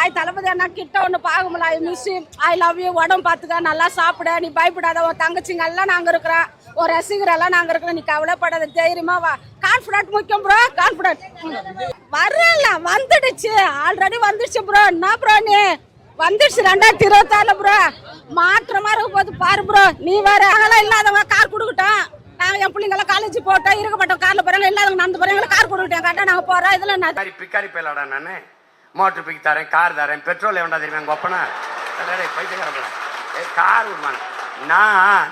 ஆய் தளபதி அண்ணா கிட்ட ஒன்று பார்க்கும்ல I miss I love you உடம்பு பார்த்துக்க நல்லா சாப்பிட. நீ பயப்படாத உன் தங்கச்சிங்க எல்லாம் நாங்கள் இருக்கிறோம். ஒரு ரசிகரெல்லாம் நாங்கள் இருக்கிறோம். நீ கவலைப்படாத தைரியமா வா. கான்ஃபிடன்ட் முக்கியம் ப்ரோ கான்ஃபிடன்ட் வரல வந்துடுச்சு. ஆல்ரெடி வந்துடுச்சு ப்ரோ என்ன ப்ரோ நீ? வந்துடுச்சு ரெண்டாயிரத்தி இருபத்தாறுல ப்ரோ மாற்றமா இருக்க போது பாரு ப்ரோ நீ வேற அதெல்லாம் இல்லாதவங்க கார் கொடுக்கட்டும். நாங்கள் என் பிள்ளைங்கெல்லாம் காலேஜ் போட்டோம். இருக்கப்பட்டோம் காரில் போகிறாங்க இல்லாதவங்க நடந்து போகிறாங்க கார் கொடுக்கட்டும். கரெக்டாக நாங்கள் போகிறோம் இதில் நான் பிக்காரி போயிடலாடா நான். மோட்டர் பிக் தரேன் கார் தரேன் பெட்ரோல் எவன்டா தெரியுமா எங்க ஒப்பனா பைத்தியக்கார கார் விடுவாங்க நான்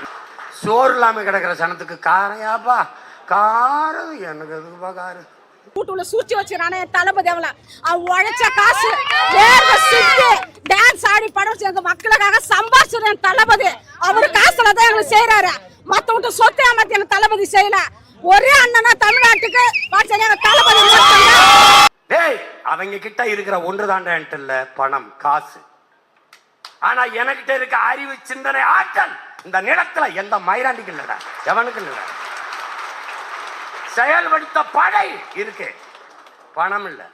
சோறு இல்லாமல் கிடக்கிற சனத்துக்கு காரையாப்பா. காரு எனக்கு எதுக்குப்பா காரு? கூட்டுள்ள சூழ்ச்சி வச்சுக்கிறானே தளபதி அவளை. அவன் உழைச்ச காசு வேர்வை சிந்து டான்ஸ் ஆடி படம் வச்சு எங்க மக்களுக்காக சம்பாதிச்சிருக்கேன் தளபதி. அவர் காசுல தான் எங்களுக்கு செய்யறாரு மத்தவங்க சொத்து ஏமாத்தி எங்க தளபதி செய்யல. ஒரே அண்ணனா தமிழ்நாட்டுக்கு வாட்சன் எங்க அவங்க கிட்ட இருக்கிற ஒன்று இல்ல பணம் காசு. ஆனா எனக்கிட்ட இருக்க அறிவு சிந்தனை ஆற்றல் இந்த நிலத்துல எந்த மயிராண்டிக்கு இல்லடா எவனுக்கு இல்லடா. செயல்படுத்த படை இருக்கு. பணம் இல்ல.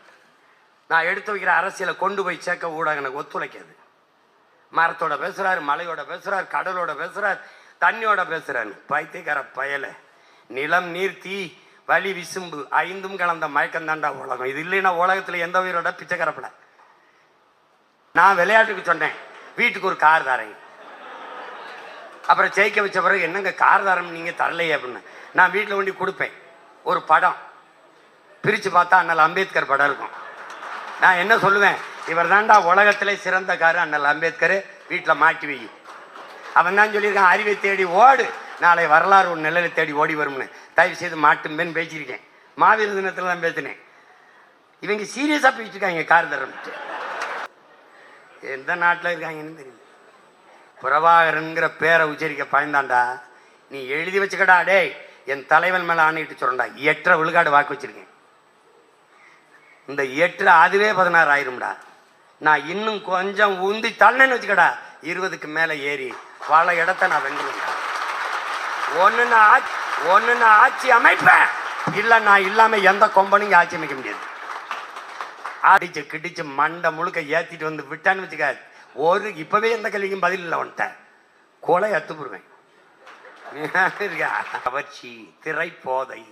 நான் எடுத்து வைக்கிற அரசியலை கொண்டு போய் சேர்க்க ஊடகம் எனக்கு ஒத்துழைக்காது. மரத்தோட பேசுறாரு மலையோட பேசுறாரு கடலோட பேசுறாரு தண்ணியோட பேசுறாரு. பைத்தியக்கார பயல. நிலம் நீர் தீ வலி விசும்பு ஐந்தும் கலந்த மயக்கம் தாண்டா உலகம். இது இல்லைன்னா உலகத்துல எந்த உயிரோட? பிச்சைக்கரப்பட. நான் விளையாட்டுக்கு சொன்னேன். வீட்டுக்கு ஒரு கார் தரேன். அப்புறம் ஜெயிக்க வச்ச பிறகு என்னங்க கார் தரம் நீங்கள் தரலையே அப்படின்னு. நான் வீட்டில் கொண்டு கொடுப்பேன். ஒரு படம். பிரித்து பார்த்தா அண்ணல் அம்பேத்கர் படம் இருக்கும். நான் என்ன சொல்லுவேன்? இவர் தாண்டா உலகத்திலே சிறந்த காரு அண்ணல் அம்பேத்கர். வீட்டில் மாட்டி வை. அவன் தான் சொல்லியிருக்கான் அறிவை தேடி ஓடு. நாளை வரலாறு ஒரு நிலையில தேடி ஓடி வரும்னு. தயவு செய்து மாட்டும்பேன்னு பேசியிருக்கேன். மாவீர தினத்தில் தான் பேசினேன். இவங்க சீரியஸாக பேசிட்டு இருக்காங்க கார் தரம். எந்த நாட்டில் இருக்காங்கன்னு தெரியல. பிரபாகரன்கிற பேரை உச்சரிக்க பயந்தாண்டா. நீ எழுதி வச்சுக்கடா டேய். என் தலைவன் மேலே ஆணையிட்டு சொல்றேன்டா எட்டரை விழுக்காடு வாக்கு வச்சிருக்கேன். இந்த எட்டு அதுவே பதினாறு ஆயிரும்டா. நான் இன்னும் கொஞ்சம் உந்தி தள்ளேன்னு வச்சுக்கடா. இருபதுக்கு மேலே ஏறி பல இடத்த நான் வென்றுவேன்டா ஒன்று நான் ஒன்று நான் ஆட்சி அமைப்பேன். இல்லை நான் இல்லாமல் எந்த கொம்பனும் ஆட்சி அமைக்க முடியாது. அடிச்சு கிடிச்சு மண்டை முழுக்க ஏற்றிட்டு வந்து விட்டான்னு வச்சுக்காது. ஒரு இப்போவே எந்த கேள்விக்கும் பதில் இல்லை வந்துட்ட கொலை அத்துப்புடுவேன் கவர்ச்சி திரை போதை